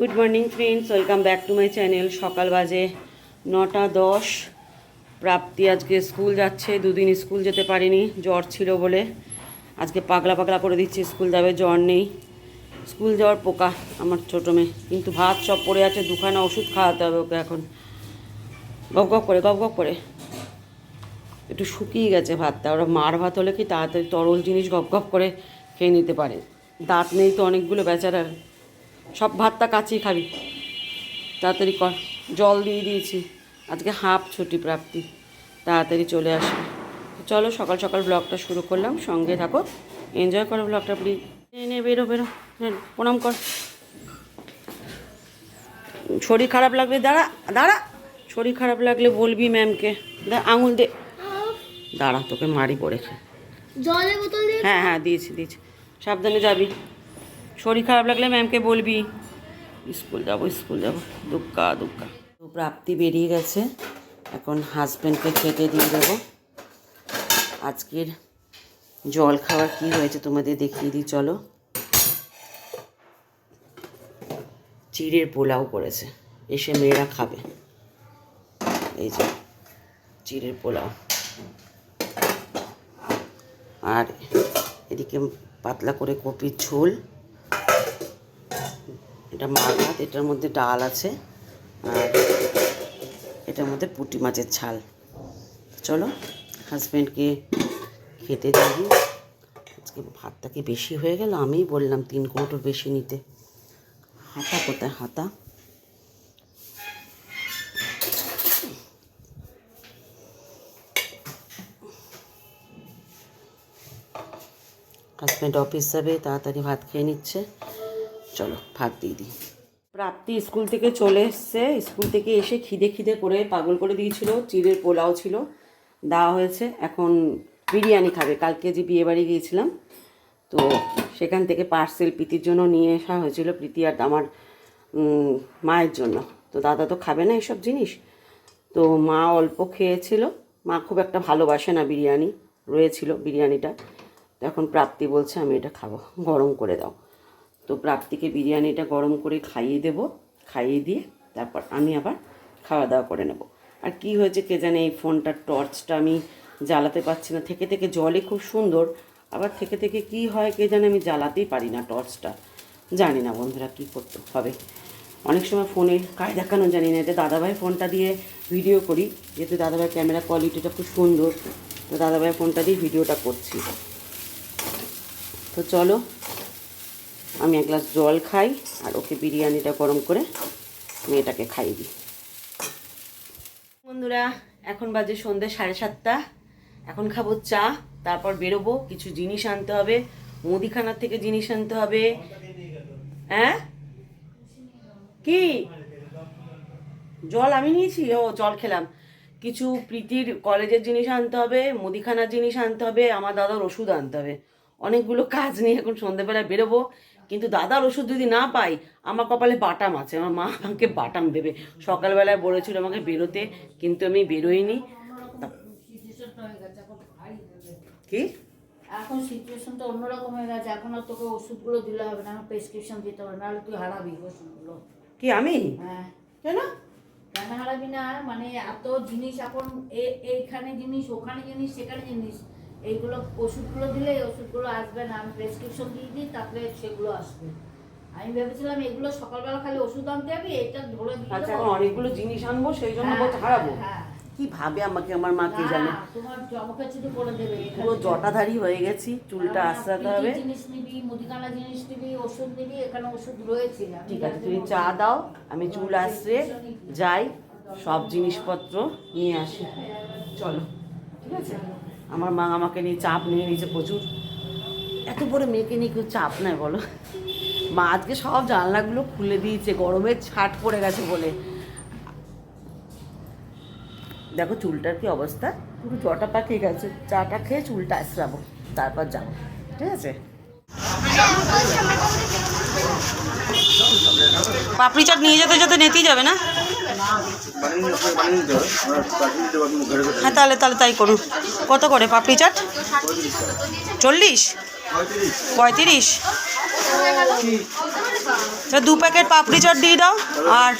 Good morning friends welcome back to my channel সকাল বাজে নটা দশ। প্রাপ্তি আজকে স্কুল যাচ্ছে। দুদিন স্কুল যেতে পারিনি। জ্বর ছিল বলে আজকে পাগলা পাগলা করে দিচ্ছে। স্কুল যাবে, জ্বর নেই। স্কুল যাওয়ার পোকা আমার ছোটো মেয়ে। কিন্তু ভাত সব পড়ে আছে। দুখানা ওষুধ খাওয়াতে হবে ওকে এখন। গপ গপ করে, গপ গপ করে। একটু শুকিয়ে গেছে ভাতটা। ওরা মার ভাত হলে কি তাড়াতাড়ি তরল জিনিস গপ গপ করে খেয়ে নিতে পারে। দাঁত নেই তো অনেকগুলো বেচারার। সব ভাতটা কাচিয়ে খাবি। তাড়াতাড়ি কর। জল দিয়ে দিয়েছি। আজকে হাফ ছুটি প্রাপ্তি। তাড়াতাড়ি চলে আসবে। চলো সকাল সকাল ব্লগটা শুরু করলাম। সঙ্গে থাকো। এনজয় করো ব্লগটা প্লিজ নে বেরো বেরো। হ্যাঁ প্রণাম কর। শরীর খারাপ লাগলে দাঁড়া দাঁড়া। শরীর খারাপ লাগলে বলবি ম্যামকে আঙুল দে। দাঁড়া তোকে মারি পড়েছে। জলের বোতল হ্যাঁ হ্যাঁ দিয়েছি দিয়েছি। সাবধানে যাবি। শরীর খারাপ লাগলে ম্যামকে বলবি। স্কুল যাব স্কুল যাব। দুক্কা দুক্কা। তো প্রাপ্তি বেরিয়ে গেছে। এখন হাজব্যান্ডকে খেতে দিয়ে দেবো আজকের জল খাওয়ার কী হয়েছে তোমাদের দেখিয়ে দিই, চলো। চিড়ের পোলাও করেছে। এসে মেয়েরা খাবে। এই যে, চিড়ের পোলাও। আর এদিকে পাতলা করে কপির ঝোল। এটা মার ভাত, এটার মধ্যে ডাল আছে, আর এটার মধ্যে পুঁটি মাছের ছাল। চলো হাজব্যান্ডকে খেতে দিই। আজকে ভাতটা কি বেশি হয়ে গেল, আমিই বললাম তিন কৌটো বেশি নিতে। হাতা কোথায়? হাতা? হাজব্যান্ড অফিস যাবে, তাড়াতাড়ি ভাত খেয়ে নিচ্ছে। চলো, ভাত দিয়ে দিই। প্রাপ্তি স্কুল থেকে চলে এসছে। স্কুল থেকে এসে খিদে খিদে করে পাগল করে দিয়েছিল, চিড়ের পোলাও ছিল, দেওয়া হয়েছে। এখন বিরিয়ানি খাবে। কালকে যে বিয়ে বাড়ি গিয়েছিলাম, তো সেখান থেকে পার্সেল প্রীতির জন্য নিয়ে আসা হয়েছিল। প্রীতি আর আমার মায়ের জন্য। তো দাদা তো খাবে না এসব জিনিস। তো মা অল্প খেয়েছিল। মা খুব একটা ভালোবাসে না বিরিয়ানি, রয়েছিল বিরিয়ানিটা। তো এখন প্রাপ্তি বলছে, আমি এটা খাব। গরম করে দাও। তো প্রাপ্তিকে বিরিয়ানিটা গরম করে খাইয়ে দেব, খাইয়ে দিয়ে তারপর আমি আবার খাওয়া দাওয়া করে নেব। আর কি হয়েছে কে জানে, এই ফোনটার টর্চটা আমি জ্বালাতে পারছি না। থেকে থেকে জলে খুব সুন্দর, আবার থেকে থেকে কি হয় কে জানে আমি জ্বালাতেই পারি না টর্চটা। জানি না বন্ধুরা কী করতে হবে। অনেক সময় ফোনে কাজ দেখানো জানি না এতে দাদাভাই ফোনটা দিয়ে ভিডিও করি, যেহেতু দাদাভাই ক্যামেরা কোয়ালিটিটা খুব সুন্দর, তো দাদাভাই ফোনটা দিয়ে ভিডিওটা করছি। তো চলো আমি এক গ্লাস জল খাই, আর ওকে বিরিয়ানিটা গরম করে মেয়েটাকে খাইয়ে দিই। বন্ধুরা, এখন বাজে সন্ধ্যে সাড়ে সাতটা। এখন খাব চা, তারপর বেরোবো, কিছু জিনিস আনতে হবে, মুদিখানার থেকে জিনিস আনতে হবে। হ্যাঁ? কি? জল আমি নিয়েছি? ও, জল খেলাম। কিছু প্রীতির কলেজের জিনিস আনতে হবে, মুদিখানার জিনিস আনতে হবে, আমার দাদার ওষুধ আনতে হবে। অনেকগুলো কাজ নিয়ে এখন সন্ধেবেলায় বেরোবো। কিন্তু দাদার ওষুধ যদি না পাই আমার কপালে বাটাম আছে। আমার মা আমাকে বাটাম দেবে। সকালবেলায় বলেছিল আমাকে বেরোতে কিন্তু আমি বেরোইনি। কি? এখন সিচুয়েশনটা অন্যরকম হয়ে গেছে। এখন আর তোকে ওষুধগুলো দিলে হবে না প্রেসক্রিপশন দিতে হবে নাহলে তুই হারাবি ওষুধগুলো। কি আমি? হ্যাঁ। কেন? কেন হারাবি না? মানে এত জিনিস এখন এইখানে জিনিস ওখানে জিনিস সেখানে জিনিস। এইগুলো ওষুধগুলো দিলে এই ওষুধগুলো আসবে না আমি প্রেসক্রিপশন দিয়ে দিই তারপরে সেগুলো আসবে। আমি ভেবেছিলাম এগুলো সকালবেলা খালি ওষুধ আনতে যাবি এটা ধরে দিয়ে আচ্ছা এখন অনেকগুলো জিনিস আনব সেই জন্য হ্যাঁ, বলতে হারাবো হ্যাঁ। কি ভাবে আমাকে আমার মা কে জানে? তোমার জমকাচুরি করে দেবে পুরো জটাধারী হয়ে গেছি চুলটা আশ্রাতে হবে। জিনিস নিবি মুদিখানা জিনিস নিবি ওষুধ নিবি এখানে ওষুধ রয়েছে। ঠিক আছে তুমি চা দাও আমি চুল আসছে যাই সব জিনিসপত্র নিয়ে আসি। চলো। ঠিক আছে? আমার মা আমাকে নিয়ে চাপ নিয়ে নিয়েছে প্রচুর। এত বড় মেয়েকে নিয়ে কেউ চাপ নেয় বলো? মা আজকে সব জানলাগুলো খুলে দিয়েছে, গরমের ছাট পড়ে গেছে বলে। দেখো চুলটার কি অবস্থা, পুরো জটা পাকিয়ে গেছে। চাটা খেয়ে চুলটা আসরাবো তারপর যাব, ঠিক আছে? পাপড়ি চাট নিয়ে যেতে যেতে নেতেই যাবে না? হ্যাঁ তাহলে তাহলে তাই করুন। কত করে পাপড়ি চাট? চল্লিশ? পঁয়ত্রিশ? দু প্যাকেট পাপড়ি চাট দিয়ে দাও, আর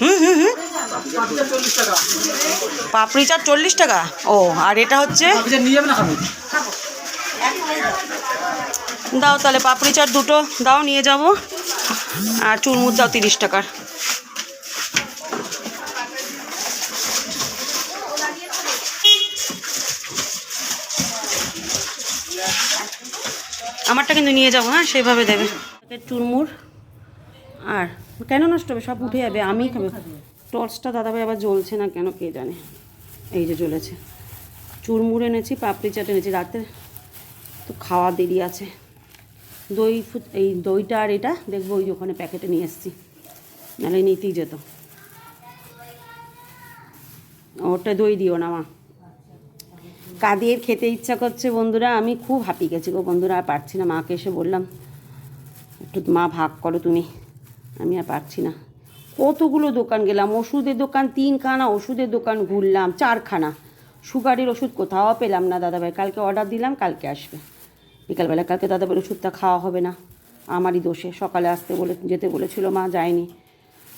হুম হুম হুম। পাপড়ি চাট চল্লিশ টাকা? ও, আর এটা হচ্ছে দাও তাহলে পাপড়ি চাট দুটো, দাও, নিয়ে যাব। আর চুরমুর দাও তিরিশ টাকার। আমারটা কিন্তু নিয়ে যাব হ্যাঁ সেইভাবে দেবে। চুরমুর আর কেন নষ্ট হবে? সব উঠে যাবে, আমি খাব। টর্চটা দাদাভাই আবার জ্বলছে না কেন কে জানে? এই যে জ্বলেছে। চুরমুর এনেছি, পাপড়ি চাট এনেছি। রাতে তো খাওয়া দেরি আছে। দই এই দইটা আর এটা দেখব, ওই ওখানে প্যাকেটে নিয়ে এসেছি। নাহলে নিতেই যেত। ওটা দই দিও না মা। কাদের খেতে ইচ্ছা করছে বন্ধুরা? আমি খুব হাঁপি গেছি গো বন্ধুরা আর পারছি না। মাকে এসে বললাম একটু মা ভাগ করো তুমি। আমি আর পারছি না। কতগুলো দোকান গেলাম ওষুধের দোকান তিনখানা ওষুধের দোকান ঘুরলাম চারখানা। সুগারের ওষুধ কোথাও পেলাম না দাদাভাই কালকে অর্ডার দিলাম কালকে আসবে। বিকালবেলা কালকে দাদাভাই ওষুধটা খাওয়া হবে না আমারই দোষে। সকালে আসতে বলে যেতে বলেছিল মা যায়নি।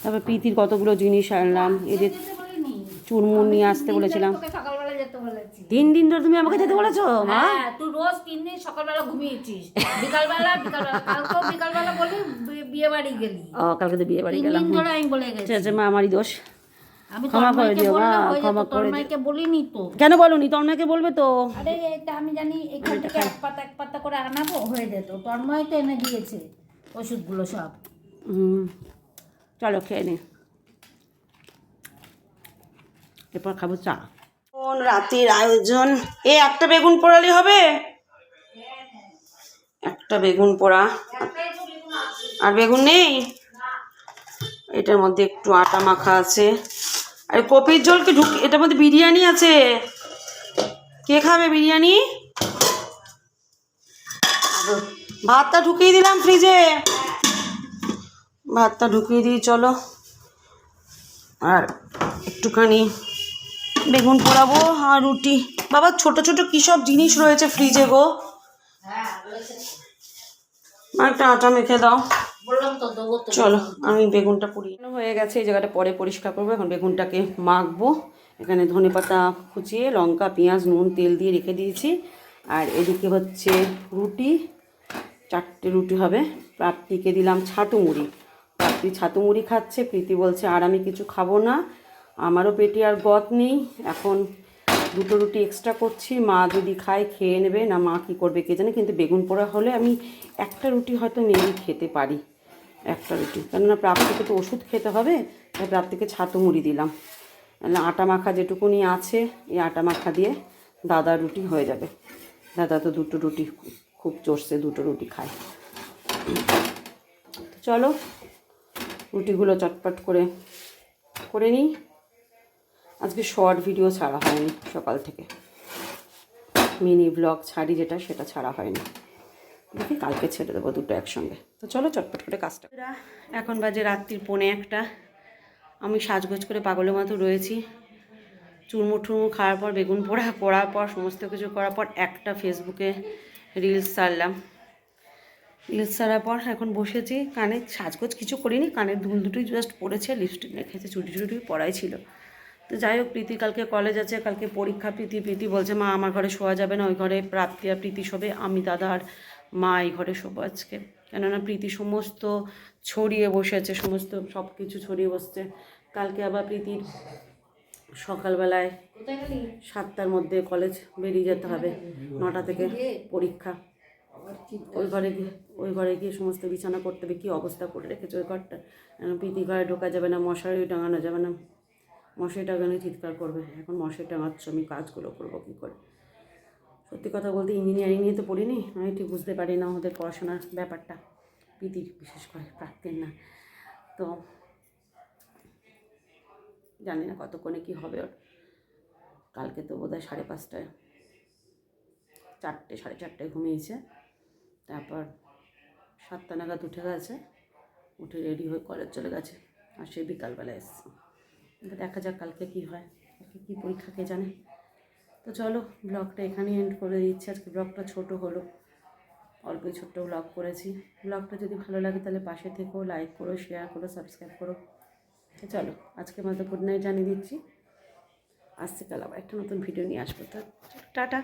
তারপর প্রীতির কতগুলো জিনিস আনলাম এদের চুরমুর নিয়ে আসতে বলেছিলাম। যেতে বলেছি তিন দিন ধরে তুমি আমাকে যেতে বলেছ মা? হ্যাঁ তুই রোজ তিন দিন সকালবেলা ঘুমিয়েছিস। বিকালবেলা বিকালবেলা কালকেও বিকালবেলা বলি বিয়ে বাড়ি গেলি। ও কালকে তো বিয়ে বাড়ি তিন গেলাম। দিন ধরে আমি বলে গেছি। ঠিক আছে মা আমারই দোষ। আমি ক্ষমা করে দিও, মা, ক্ষমা করে দিও। বলিনি তো। কেন বলনি? তন্ময়কে বলবে তো। আরে এটা আমি জানি এখান থেকে এক পাতা এক পাতা করে আনাবো হয়ে যেত। তন্ময় তো এনে দিয়েছে ওষুধগুলো সব। হুম চলো খেয়ে নে। এরপর খাব চা। কোন রাতের আয়োজন? এ, একটা বেগুন পোড়ালে হবে? একটা বেগুন পোড়া। আর বেগুন নেই? এটার মধ্যে একটু আটা মাখা আছে। আর, কপির ঝোল কি ঢুক এটার মধ্যে বিরিয়ানি আছে? কে খাবে বিরিয়ানি? ভাতটা ঢুকিয়ে দিলাম ফ্রিজে। ভাতটা ঢুকিয়ে দিই, চলো। আর একটুখানি বেগুন পোড়াবো আর রুটি। বাবা ছোট ছোট কী সব জিনিস রয়েছে ফ্রিজে গো? মা একটা আটা মেখে দাও। বললাম তো চলো আমি বেগুনটা পুড়িয়ে হয়ে গেছে এই জায়গাটা পরে পরিষ্কার করব। এখন বেগুনটাকে মাখবো। এখানে ধনে পাতা কুচিয়ে লঙ্কা পেঁয়াজ নুন তেল দিয়ে রেখে দিয়েছি। আর এদিকে হচ্ছে রুটি। চারটে রুটি হবে। প্রাপ্তিকে দিলাম ছাতু মুড়ি প্রাপ্তি ছাতু মুড়ি খাচ্ছে প্রীতি বলছে আর আমি কিছু খাব না। আমারও পেটে আর গত নেই। এখন দুটো রুটি এক্সট্রা করছি। মা যদি খায়, খেয়ে নেবে। না, মা কী করবে কে জানে? কিন্তু বেগুন পোড়া হলে আমি একটা রুটি হয়তো মেবি খেতে পারি। একটা রুটি। কেননা প্রাপ্তিকে তো ওষুধ খেতে হবে, তাই প্রাপ্তিকে ছাতু মুড়ি দিলাম। আটা মাখা যেটুকুনি আছে, এই আটা মাখা দিয়ে দাদা রুটি হয়ে যাবে। দাদা তো দুটো রুটি খুব চষছে দুটো রুটি খায়। চলো, রুটিগুলো চটপট করে করে নিই। আজকে শর্ট ভিডিও ছাড়া হয়নি সকাল থেকে। মিনি ব্লগ ছাড়ি যেটা, সেটা ছাড়া হয়নি। দেখি কালকে ছেড়ে দেবো দুটো একসঙ্গে। তো চলো চটপট করে কাজটা এখন বাজে রাত্রির পৌনে একটা। আমি সাজগোজ করে পাগলের মতো রয়েছি। চুরমুর টুরমুর খাওয়ার পর, বেগুন পোড়া করার পর, সমস্ত কিছু করার পর একটা ফেসবুকে রিলস ছাড়লাম। রিলস ছাড়ার পর এখন বসেছি। কানে সাজগোজ কিছু করিনি। কানের দুল দুটোই জাস্ট পড়েছে লিপস্টিক রেখেছে চুটি চুটি পড়াই ছিল। তো যাই হোক, প্রীতি কালকে কলেজ আছে, কালকে পরীক্ষা, প্রীতি প্রীতি বলছে, মা, আমার ঘরে শোয়া যাবে না, ওই ঘরে প্রাপ্তি আর প্রীতি শোবে, আমি দাদা আর মা এই ঘরে শোবো আজকে। কেননা প্রীতি সমস্ত ছড়িয়ে বসেছে সমস্ত সব কিছু ছড়িয়ে বসছে। কালকে আবার প্রীতির সকালবেলায় সাতটার মধ্যে কলেজ বেরিয়ে যেতে হবে, নটা থেকে পরীক্ষা। ওই ঘরে গিয়ে, ওই ঘরে গিয়ে সমস্ত বিছানা করতে হবে, কী অবস্থা করে রেখেছে ওই ঘরটা? প্রীতি ঘরে ঢোকা যাবে না, মশারি টাঙানো যাবে না? মশারি টাঙানো চিৎকার করবে, এখন মশারি টাঙাচ্ছ আমি কাজগুলো করব কী করে? সত্যি কথা বলতে ইঞ্জিনিয়ারিং নিয়ে তো পড়িনি, আমি ঠিক বুঝতে পারি না ওদের পড়াশোনার ব্যাপারটা, প্রীতির বিশেষ করে প্রাপ্তির না। তো জানি না কতক্ষণে কী হবে ওর। কালকে তো বোধহয় সাড়ে পাঁচটায়, চারটে, সাড়ে চারটায় ঘুমিয়েছে। তারপর সাতটা নাগাদ উঠে গেছে, উঠে রেডি হয়ে কলেজ চলে গেছে, আর সে বিকালবেলা এসছে। দেখা যাক কালকে কি হয়, কালকে কী পরীক্ষা কে জানে। তো চলো ব্লগটা এখানেই এন্ড করে দিচ্ছি। আজকে ব্লগটা ছোট হলো, অল্পই ছোট্ট ব্লগ করেছি। ব্লগটা যদি ভালো লাগে তাহলে পাশে থেকো লাইক করো শেয়ার করো সাবস্ক্রাইব করো। তো চলো, আজকে মতো গুড নাইট জানিয়ে দিচ্ছি। আসছে কাল আবার একটা নতুন ভিডিও নিয়ে আসব। তো টাটা।